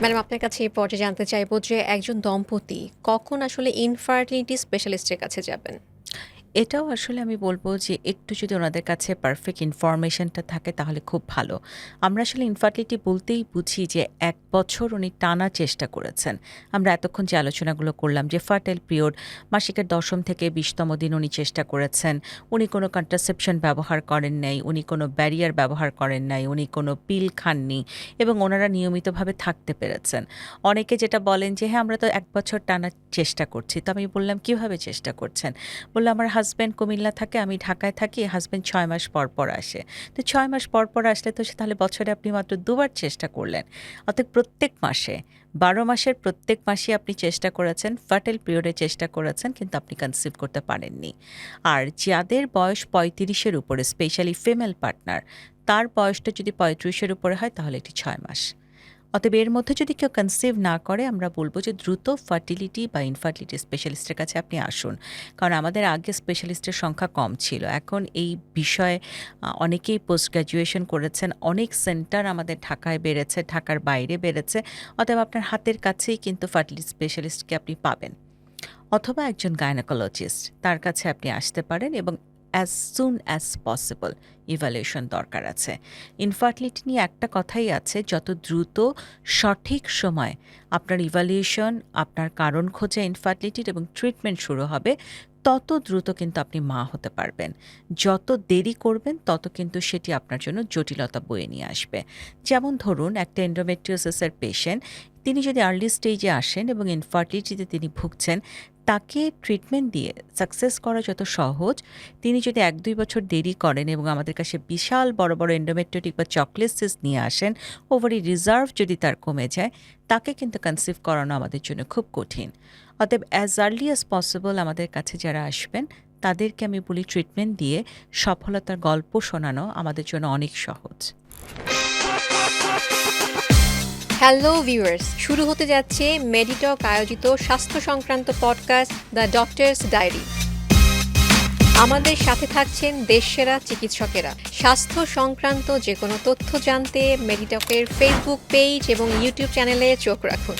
Madam, আপনার কাছে এই পর্যায়ে জানতে চাইব যে একজন দম্পতি কখন আসলে ইনফার্টিলিটি স্পেশালিস্টের কাছে যাবেন? এটাও আসলে আমি বলব যে একটু যদি ওনাদের কাছে পারফেক্ট ইনফরমেশনটা থাকে তাহলে খুব ভালো। আমরা আসলে ইনফার্টিলিটি বলতেই বুঝি যে এক বছর উনি টানা চেষ্টা করেছেন। আমরা এতক্ষণ যে আলোচনাগুলো করলাম যে ফার্টাইল পিরিয়ড মাসিকের দশম থেকে বিশতম দিন উনি চেষ্টা করেছেন, উনি কোনো কন্ট্রাসেপশন ব্যবহার করেন নাই, উনি কোনো ব্যারিয়ার ব্যবহার করেন নাই, উনি কোনো পিল খাননি এবং ওনারা নিয়মিতভাবে থাকতে পেরেছেন। অনেকে যেটা বলেন যে হ্যাঁ আমরা তো এক বছর টানা চেষ্টা করছি। তো আমি বললাম, কীভাবে চেষ্টা করছেন? বলল, আমার হাজব্যান্ড কুমিল্লা থাকে, আমি ঢাকায় থাকি হাজব্যান্ড ছয় মাস পর পর আসে। তো ছয় মাস পর পর আসলে তো তাহলে বছরে আপনি মাত্র দুবার চেষ্টা করলেন। অর্থাৎ প্রত্যেক মাসে, বারো মাসের প্রত্যেক মাসে আপনি চেষ্টা করেছেন, ফার্টেল পিরিয়ডে চেষ্টা করেছেন, কিন্তু আপনি কনসিভ করতে পারেননি। আর যাদের বয়স পঁয়ত্রিশের উপরে স্পেশালি ফিমেল পার্টনার তার বয়সটা যদি পঁয়ত্রিশের উপরে হয়, তাহলে এটি ছয় মাস। অতএব এর মধ্যে যদি কেউ কনসিভ না করে, আমরা বলব যে দ্রুত ফার্টিলিটি বা ইনফার্টিলিটি স্পেশালিস্টের কাছে আপনি আসুন। কারণ আমাদের আগে স্পেশালিস্টের সংখ্যা কম ছিল। এখন এই বিষয়ে অনেকেই পোস্ট গ্র্যাজুয়েশন করেছেন। অনেক সেন্টার আমাদের ঢাকায় বেড়েছে, ঢাকার বাইরে বেড়েছে। অতএব আপনার হাতের কাছেই কিন্তু ফার্টিলিটি স্পেশালিস্টকে আপনি পাবেন। অথবা একজন গায়নাকোলজিস্ট তার কাছে আপনি আসতে পারেন এবং as soon as possible evaluation দরকার আছে। ইনফার্টিলিটি নিয়ে একটা কথাই আছে, যত দ্রুত সঠিক সময় আপনার ইভ্যালুয়েশন আপনার কারণ খোঁজে ইনফার্টিলিটির এবং ট্রিটমেন্ট শুরু হবে, তত দ্রুত কিন্তু আপনি মা হতে পারবেন। যত দেরি করবেন, তত কিন্তু সেটি আপনার জন্য জটিলতা বয়ে নিয়ে আসবে। যেমন ধরুন, একটা এন্ডোমেট্রিওসিসের পেশেন্ট তিনি যদি আর্লি স্টেজে আসেন এবং ইনফার্টিলিটিতে তিনি ভুগছেন তাকে ট্রিটমেন্ট দিয়ে সাকসেস করা যত সহজ, তিনি যদি এক দুই বছর দেরি করেন এবং আমাদের কাছে বিশাল বড় বড় এন্ডোমেট্রিক বা চকলেসিস নিয়ে আসেন ওভারি রিজার্ভ যদি তার কমে যায়, তাকে কিন্তু কনসিভ করানো আমাদের জন্য খুব কঠিন। অতএব অ্যাজ আর্লি অ্যাজ পসিবল আমাদের কাছে যারা আসবেন, তাদেরকে আমি বলি ট্রিটমেন্ট দিয়ে সফলতার গল্প শোনানো আমাদের জন্য অনেক সহজ। হ্যালো ভিউয়ার্স শুরু হতে যাচ্ছে মেডিটক আয়োজিত স্বাস্থ্য সংক্রান্ত পডকাস্ট দ্য ডক্টরস ডায়েরি আমাদের সাথে থাকছেন দেশসেরা চিকিৎসকেরা। স্বাস্থ্য সংক্রান্ত যে কোনো তথ্য জানতে মেডিটকের ফেসবুক পেজ এবং ইউটিউব চ্যানেলে চোখ রাখুন।